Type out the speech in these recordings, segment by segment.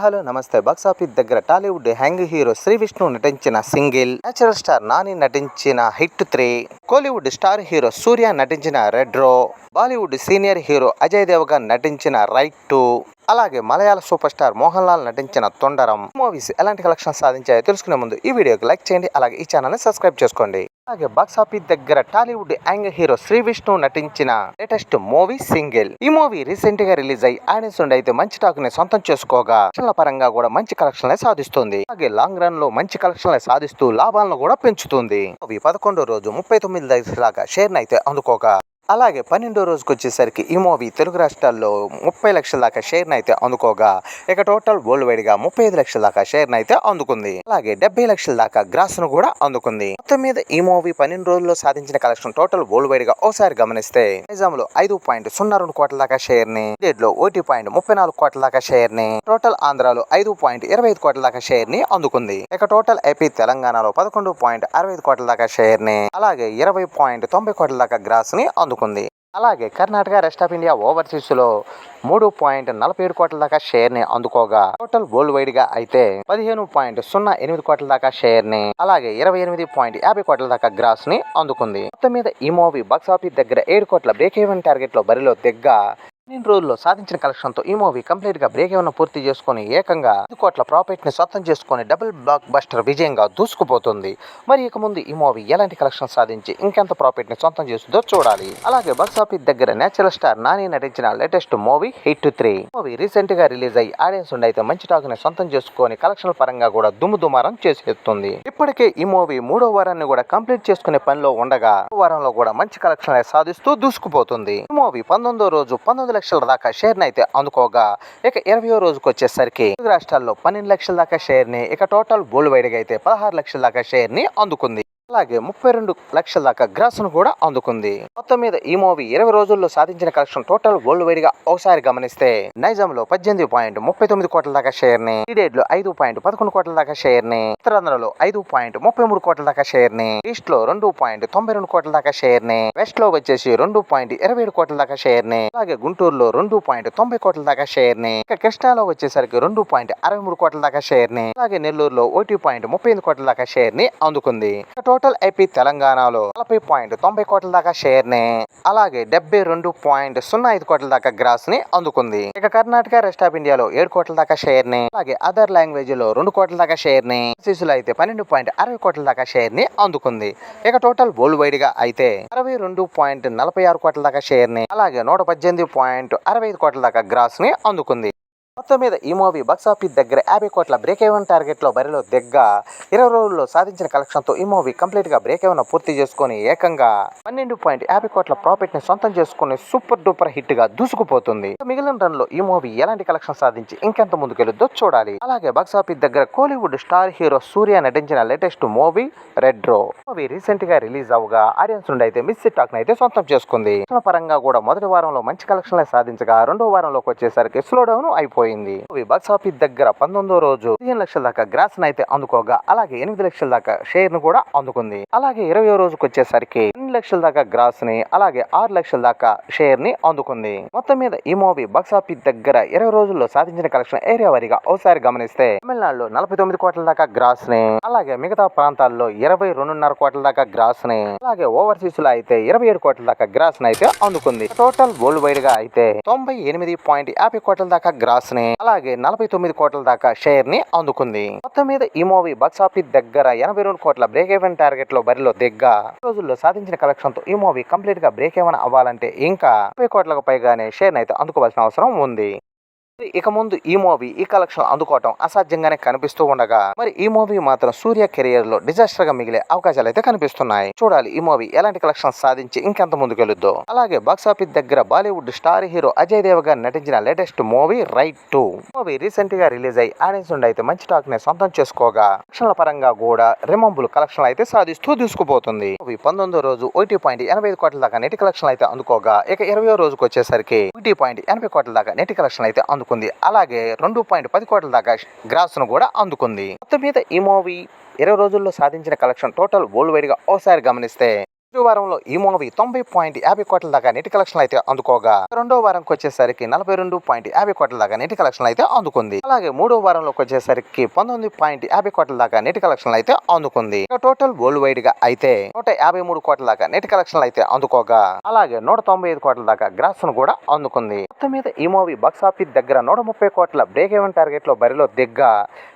Hello నమస్తే. Box office దగ్గర Tollywood young hero Sree Vishnu నటించిన సింగిల్ నేచురల్ స్టార్ నాని నటించిన hit three Kollywood star hero Suriya నటించిన retro Bollywood senior hero Ajay Devgn నటించిన raid two అలాగే మలయాళ super star Mohan Lal నటించిన తొండరం. మూవీస్ ఎలాంటి కలెక్షన్ సాధించాయో తెలుసుకునే ముందు ఈ వీడియోకి లైక్ చేయండి అలాగే ఈ ఛానల్ని సబ్స్క్రైబ్ చేసుకోండి. అలాగే బాక్స్ ఆఫీస్ దగ్గర Tollywood young hero Sree Vishnu నటించిన లేటెస్ట్ మూవీ సింగిల్. ఈ మూవీ రీసెంట్గా రిలీజ్ అయ్యి ఆడియన్స్ నుండి అయితే మంచి టాక్ని సొంతం చేసుకోగా. కలెక్షన్ల పరంగా కూడా మంచి కలెక్షన్లే సాధిస్తుంది. అలాగే లాంగ్ రన్లో మంచి కలెక్షన్లే సాధిస్తూ లాభాలను కూడా పెంచుతుంది. మూవీ పదకొండో రోజు ముప్పై తొమ్మిది దాకా షేర్ అయితే అందుకోగా. అలాగే పన్నెండో రోజుకి వచ్చేసరికి ఈ మూవీ తెలుగు రాష్ట్రాల్లో ముప్పై లక్షల దాకా షేర్ను అయితే అందుకోగా ఇక టోటల్ వరల్డ్ వైడ్గా ముప్పై ఐదు లక్షల దాకా షేర్ను అయితే అందుకుంది. అలాగే డెబ్బై లక్షల దాకా గ్రాస్ను కూడా అందుకుంది. మొత్తం మీద ఈ మూవీ పన్నెండు రోజుల్లో సాధించిన కలెక్షన్ టోటల్ వరల్డ్ వైడ్గా ఒకసారి గమనిస్తే నిజాం లో ఐదు పాయింట్ సున్నా రెండు కోట్ల దాకా షేర్ని లో ఒకటి పాయింట్ ముప్పై నాలుగు కోట్ల దాకా షేర్ని టోటల్ ఆంధ్రాలో ఐదు పాయింట్ ఇరవై ఐదు కోట్ల దాకా షేర్ని అందుకుంది. ఇక టోటల్ ఏపీ తెలంగాణలో పదకొండు పాయింట్ అరవై ఐదు కోట్ల దాకా షేర్ని అలాగే ఇరవై పాయింట్ తొంభై కోట్ల దాకా గ్రాస్ని అందుకుంది. అలాగే కర్ణాటక రెస్ట్ ఆఫ్ ఇండియా ఓవర్సీస్లో మూడు పాయింట్ నలభై ఏడు కోట్ల దాకా షేర్ని అందుకోగా. టోటల్ వరల్డ్ వైడ్గా అయితే పదిహేను పాయింట్ సున్నా ఎనిమిది కోట్ల దాకా షేర్ని అలాగే ఇరవై ఎనిమిది పాయింట్ యాభై కోట్ల దాకా గ్రాస్ని అందుకుంది. మొత్తం మీద ఈ మూవీ బాక్స్ ఆఫీస్ దగ్గర ఏడు కోట్ల బ్రేక్ ఈవెన్ టార్గెట్లో బరిలో దిగ్గా పన్నెండు రోజుల్లో సాధించిన కలెక్షన్తో ఈ మూవీ కంప్లీట్గా బ్రేక్ ఏమైనా పూర్తి చేసుకుని ఏకంగా ఐదు కోట్ల ప్రాఫిట్ని సొంతం చేసుకుని డబుల్ బ్లాక్ బస్టర్ విజయంగా దూసుకుపోతుంది. మరి ఇక ముందు ఈ మూవీ ఎలాంటి కలెక్షన్ సాధించి ఇంకెంత ప్రాఫిట్ని సొంతం చేస్తుందో చూడాలి. అలాగే బాక్స్ ఆఫీస్ దగ్గర నేచురల్ స్టార్ నాని నటించిన latest movie hit three movie రీసెంట్గా రిలీజ్ అయ్యి ఆడియన్స్ ఉండి అయితే మంచి టాక్ని సొంతం చేసుకుని కలెక్షన్ పరంగా కూడా దుమ్ము దుమారం చేసేస్తుంది. ఇప్పటికే ఈ మూవీ మూడో వారాన్ని కూడా కంప్లీట్ చేసుకునే పనిలో ఉండగా వారంలో కూడా మంచి కలెక్షన్ సాధిస్తూ దూసుకుపోతుంది. ఈ మూవీ పంతొమ్మిదో రోజు పంతొమ్మిది లక్షల దాకా షేర్ అయితే అందుకోగా ఇక ఇరవయో రోజుకు వచ్చేసరికి తెలుగు రాష్ట్రాల్లో పన్నెండు లక్షల దాకా షేర్ని ఇక టోటల్ వరల్డ్ వైడ్గా అయితే పదహారు లక్షల దాకా షేర్ని అందుకుంది. అలాగే ముప్పై రెండు లక్షల దాకా గ్రాసును కూడా అందుకుంది. మొత్తం మీద ఈ మూవీ ఇరవై రోజుల్లో సాధించిన కలెక్షన్ టోటల్ వరల్డ్ వైడ్గా ఒకసారి గమనిస్తే నైజాం లో పద్దెనిమిది పాయింట్ ముప్పై తొమ్మిది కోట్ల దాకా షేర్ని డేడ్లో ఐదు పాయింట్ పదకొండు కోట్ల దాకా షేర్ని ఉత్తరాంధ్రలో ఐదు పాయింట్ ముప్పై మూడు కోట్ల దాకా షేర్ని ఈస్ట్లో రెండు పాయింట్ తొంభై రెండు కోట్ల దాకా షేర్ని వెస్ట్లో వచ్చేసి రెండు పాయింట్ ఇరవై ఏడు కోట్ల దాకా షేర్ని అలాగే గుంటూరులో రెండు పాయింట్ తొంభై కోట్ల దాకా షేర్ని ఇక కృష్ణాలో వచ్చేసరికి రెండు పాయింట్ అరవై మూడు కోట్ల దాకా షేర్ని అలాగే నెల్లూరులో ఒకటి పాయింట్ ముప్పై ఎనిమిది కోట్ల దాకా షేర్ని అందుకుంది. టోటల్ టోటల్ ఐపీ తెలంగాణలో నలభై పాయింట్ తొంభై కోట్ల దాకా షేర్ని అలాగే డెబ్బై రెండు పాయింట్ సున్నా ఐదు కోట్ల దాకా గ్రాస్ని అందుకుంది. ఇక కర్ణాటక రెస్ట్ ఆఫ్ ఇండియాలో ఏడు కోట్ల దాకా షేర్ని అలాగే అదర్ లాంగ్వేజ్లో రెండు కోట్ల దాకా షేర్ని శిశులు అయితే పన్నెండు పాయింట్ అరవై కోట్ల దాకా షేర్ని అందుకుంది. ఇక టోటల్ వరల్డ్ వైడ్గా అయితే అరవై రెండు పాయింట్ నలభై ఆరు కోట్ల దాకా షేర్ని అలాగే నూట పద్దెనిమిది పాయింట్ అరవై ఐదు కోట్ల దాకా గ్రాస్ని అందుకుంది. మొత్తం మీద ఈ మూవీ బాక్సాఫీస్ దగ్గర యాభై కోట్ల బ్రేక్ ఎవెన్ టార్గెట్లో బరిలో దిగ్గ ఇరవై రోజుల్లో సాధించిన కలెక్షన్తో ఈ మూవీ కంప్లీట్గా బ్రేక్ ఎవెన్ పూర్తి చేసుకుని ఏకంగా పన్నెండు పాయింట్ యాభై కోట్ల ప్రాఫిట్ని సొంతం చేసుకుని సూపర్ డూపర్ హిట్గా దూసుకుపోతుంది. మిగిలిన రన్లో ఈ మూవీ ఎలాంటి కలెక్షన్ సాధించి ఇంకెంత ముందుకెళ్ళుద్దో చూడాలి. అలాగే బాక్సాఫీస్ దగ్గర కోలీవుడ్ స్టార్ హీరో సూర్య నటించిన లేటెస్ట్ మూవీ రెడ్ రో మూవీ రీసెంట్గా రిలీజ్ అవగా ఆడియన్స్ నుండి అయితే మిస్ టాక్ అయితే సొంతం చేసుకుంది. పరంగా కూడా మొదటి వారంలో మంచి కలెక్షన్ సాధించగా రెండో వారంలోకి వచ్చేసరికి స్లో డౌన్ అయిపోయింది. మూవీ బాక్స్ ఆఫీస్ దగ్గర పంతొమ్మిదో రోజు పదిహేను లక్షల దాకా గ్రాస్ అయితే అందుకోగా అలాగే ఎనిమిది లక్షల దాకా షేర్ను కూడా అందుకుంది. అలాగే ఇరవై రోజుకి వచ్చేసరికి ఎనిమిది లక్షల దాకా గ్రాస్ని అలాగే ఆరు లక్షల దాకా షేర్ని అందుకుంది. మొత్తం మీద ఈ మూవీ బాక్స్ ఆఫీస్ దగ్గర ఇరవై రోజుల్లో సాధించిన కలెక్షన్ ఏరియా వారీగా ఒకసారి గమనిస్తే తమిళనాడులో నలభై తొమ్మిది కోట్ల దాకా గ్రాస్ని అలాగే మిగతా ప్రాంతాల్లో ఇరవై రెండున్నర కోట్ల దాకా గ్రాస్ని అలాగే ఓవర్సీస్లో అయితే ఇరవై ఏడు కోట్ల దాకా గ్రాస్ని అయితే అందుకుంది. టోటల్ వరల్డ్ వైడ్గా అయితే తొంభై ఎనిమిది పాయింట్ యాభై కోట్ల దాకా గ్రాస్ ని అలాగే నలభై తొమ్మిది కోట్ల దాకా షేర్ని అందుకుంది. మొత్తం మీద ఈ మూవీ బాక్స్ ఆఫీస్ దగ్గర ఎనభై రెండు కోట్ల బ్రేక్ ఈవెన్ టార్గెట్లో బరిలో దిగ్గ. రోజుల్లో సాధించిన కలెక్షన్తో ఈ మూవీ కంప్లీట్గా బ్రేక్ ఏమైనా అవ్వాలంటే ఇంకా ముప్పై కోట్లకు పైగానే షేర్ అయితే అందుకోవాల్సిన అవసరం ఉంది. ఇక ముందు ఈ మూవీ ఈ కలెక్షన్ అందుకోవటం అసాధ్యంగానే కనిపిస్తూ ఉండగా మరి ఈ మూవీ మాత్రం సూర్య కెరియర్లో డిజాస్టర్గా మిగిలే అవకాశాలు అయితే కనిపిస్తున్నాయి. చూడాలి ఈ మూవీ ఎలాంటి కలెక్షన్ సాధించి ఇంకెంత ముందుకెళ్ళుద్దో అలాగే బాక్స్ ఆఫీస్ దగ్గర Bollywood star hero Ajay Dev గారు నటించిన latest movie raid two movie రీసెంట్గా రిలీజ్ అయ్యి ఆడియన్స్ నుండి అయితే మంచి టాక్ని సొంతం చేసుకోగా కలెక్షన్ల పరంగా కూడా రిమంబుల్ కలెక్షన్ అయితే సాధిస్తూ దూసుకుపోతుంది. మూవీ పంతొమ్మిదో రోజు ఒకటి పాయింట్ ఎనభై ఐదు కోట్ల దాకా నెటి కలెక్షన్ అయితే అందుకోగా ఇక ఇరవై రోజుకు వచ్చేసరికి ఒకటి పాయింట్ ఎనభై కోట్ల దాకా నెటి కలెక్షన్ అయితే అందుకుంది. అలాగే రెండు పాయింట్ పది కోట్ల దాకా గ్రాస్ను కూడా అందుకుంది. మొత్తం మీద ఈ మూవీ ఇరవై రోజుల్లో సాధించిన కలెక్షన్ టోటల్ వరల్డ్ వైడ్గా ఒకసారి గమనిస్తే వారంలో ఈ మూవీ తొంభై పాయింట్ యాభై కోట్ల దాకా నెట్ కలెక్షన్ అయితే అందుకోగా. రెండో వారంకి వచ్చేసరికి నలభై రెండు పాయింట్ యాభై కోట్ల దాకా నెట్ కలెక్షన్ అయితే అందుకుంది. అలాగే మూడో వారంలోకి వచ్చేసరికి పంతొమ్మిది పాయింట్ యాభై కోట్ల దాకా నెట్ కలెక్షన్ అయితే అందుకుంది. టోటల్ వరల్డ్ వైడ్గా అయితే నూట యాభై మూడు కోట్ల దాకా నెట్ కలెక్షన్ అయితే అందుకోగా. అలాగే నూట తొంభై ఐదు కోట్ల దాకా గ్రాస్ను కూడా అందుకుంది. మొత్తం మీద ఈ మూవీ బాక్స్ ఆఫీస్ దగ్గర నూట ముప్పై కోట్ల బ్రేక్ ఈవెన్ టార్గెట్లో బరిలో దిగ్గా.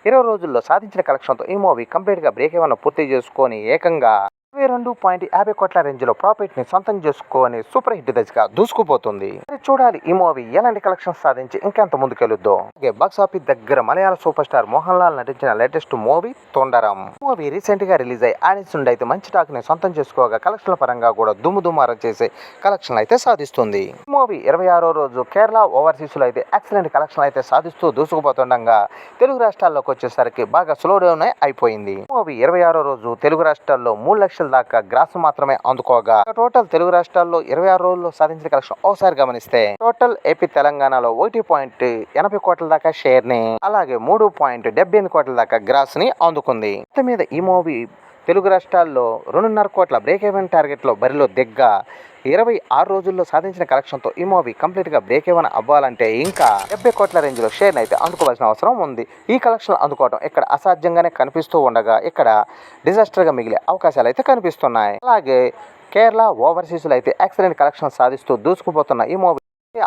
ఇరవై రోజుల్లో సాధించిన కలెక్షన్తో ఈ మూవీ కంప్లీట్గా బ్రేక్ ఈవెన్ పూర్తి చేసుకొని ఏకంగా ఇరవై రెండు పాయింట్ యాభై కోట్ల రేంజ్లో ప్రాఫిట్ని సొంతం చేసుకొని సూపర్ హిట్ దశగా దూసుకుపోతుంది. మరి చూడాలి ఈ మూవీ ఎలాంటి కలెక్షన్ సాధించి ఇంకెంత ముందుకెళ్ళుద్దో అలాగే బాక్స్ ఆఫీస్ దగ్గర మలయాళ సూపర్ స్టార్ మోహన్ లాల్ నటించిన లేటెస్ట్ మూవీ తొండరం. మూవీ రీసెంట్గా రిలీజ్ అయ్యి ఆడియన్స్ నుండి అయితే మంచి టాక్ని సొంతం చేసుకోగా కలెక్షన్ల పరంగా కూడా దుమ్ము దుమారం చేసే కలెక్షన్ అయితే సాధిస్తుంది. మూవీ ఇరవై ఆరో రోజు కేరళ ఓవర్సీస్లో అయితే ఎక్సలెంట్ కలెక్షన్ అయితే సాధిస్తూ దూసుకుపోతుండగా తెలుగు రాష్ట్రాల్లోకి వచ్చేసరికి బాగా స్లో డౌన్ అయిపోయింది. మూవీ ఇరవై ఆరో రోజు తెలుగు రాష్ట్రాల్లో మూడు లక్షల దాకా గ్రాస్ మాత్రమే అందుకోగా. టోటల్ తెలుగు రాష్ట్రాల్లో ఇరవై ఆరు రోజుల్లో సాధించిన కలెక్షన్ ఒకసారి గమనిస్తే టోటల్ ఏపీ తెలంగాణలో ఒకటి పాయింట్ ఎనభై కోట్ల దాకా షేర్ని అలాగే మూడు పాయింట్ డెబ్బై ఎనిమిది కోట్ల దాకా గ్రాస్ని అందుకుంది. మొత్తం మీద ఈ మూవీ తెలుగు రాష్ట్రాల్లో రెండున్నర కోట్ల బ్రేక్ ఈవెన్ టార్గెట్లో బరిలో దిగ్గా ఇరవై ఆరు రోజుల్లో సాధించిన కలెక్షన్తో ఈ మూవీ కంప్లీట్గా బ్రేక్ ఎవెన్ అవ్వాలంటే ఇంకా డెబ్బై కోట్ల రేంజ్లో షేర్ అయితే అందుకోవాల్సిన అవసరం ఉంది. ఈ కలెక్షన్ అందుకోవడం ఇక్కడ అసాధ్యంగానే కనిపిస్తూ ఉండగా ఇక్కడ డిజాస్టర్గా మిగిలే అవకాశాలు అయితే కనిపిస్తున్నాయి. అలాగే కేరళ ఓవర్సీస్లో అయితే ఎక్సలెంట్ కలెక్షన్ సాధిస్తూ దూసుకుపోతున్న ఈ మూవీ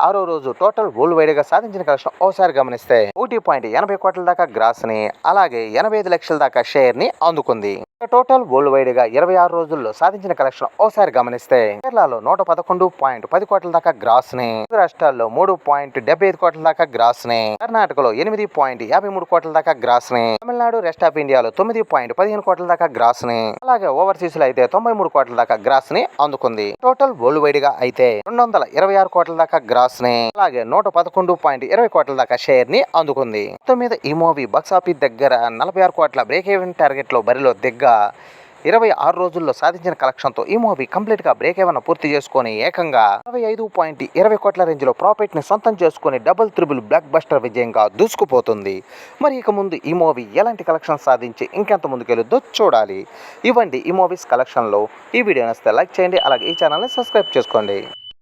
ఆరో రోజు టోటల్ వరల్డ్ వైడ్గా సాధించిన కలెక్షన్ ఓసారి గమనిస్తే ఒకటి పాయింట్ ఎనభై కోట్ల దాకా గ్రాస్ని అలాగే ఎనభై ఐదు లక్షల దాకా షేర్ని అందుకుంది. టోటల్ వరల్డ్ వైడ్గా ఇరవై ఆరు రోజుల్లో సాధించిన కలెక్షన్ ఓసారి గమనిస్తే కేరళలో నూట పదకొండు పాయింట్ పది కోట్ల దాకా గ్రాస్ని రాష్ట్రాల్లో మూడు పాయింట్ డెబ్బై ఐదు కోట్ల దాకా గ్రాస్ని కర్ణాటకలో ఎనిమిది పాయింట్ యాభై మూడు కోట్ల దాకా గ్రాస్ని తమిళనాడు రెస్ట్ ఆఫ్ ఇండియాలో తొమ్మిది పాయింట్ పదిహేను కోట్ల దాకా గ్రాస్ని అలాగే ఓవర్సీస్లో అయితే తొంభై మూడు కోట్ల దాకా గ్రాస్ని అందుకుంది. టోటల్ వరల్డ్ వైడ్గా అయితే రెండు వందల ఇరవై ఆరు కోట్ల దాకా గ్రాస్ ని అలాగే నూట పదకొండు పాయింట్ ఇరవై కోట్ల దాకా షేర్ని అందుకుంది. మొత్తం మీద ఈ మూవీ బాక్స్ ఆఫీస్ దగ్గర నలభై ఆరు కోట్ల బ్రేక్ ఈవెన్ టార్గెట్లో బరిలో దిగ్గా ఇరవై ఆరు రోజుల్లో సాధించిన కలెక్షన్తో ఈ మూవీ కంప్లీట్గా బ్రేక్ ఏమైనా పూర్తి చేసుకుని ఏకంగా ఇరవై ఐదు పాయింట్ ఇరవై కోట్ల రేంజ్లో ప్రాఫిట్ని సొంతం చేసుకొని డబుల్ త్రిబుల్ బ్లాక్ బస్టర్ విజయంగా దూసుకుపోతుంది. మరి ఇక ముందు ఈ మూవీ ఎలాంటి కలెక్షన్ సాధించి ఇంకెంత ముందుకెళ్ళొద్దో చూడాలి. ఇవ్వండి ఈ మూవీస్ కలెక్షన్లో ఈ వీడియో నచ్చితే లైక్ చేయండి అలాగే ఈ ఛానల్ని సబ్స్క్రైబ్ చేసుకోండి.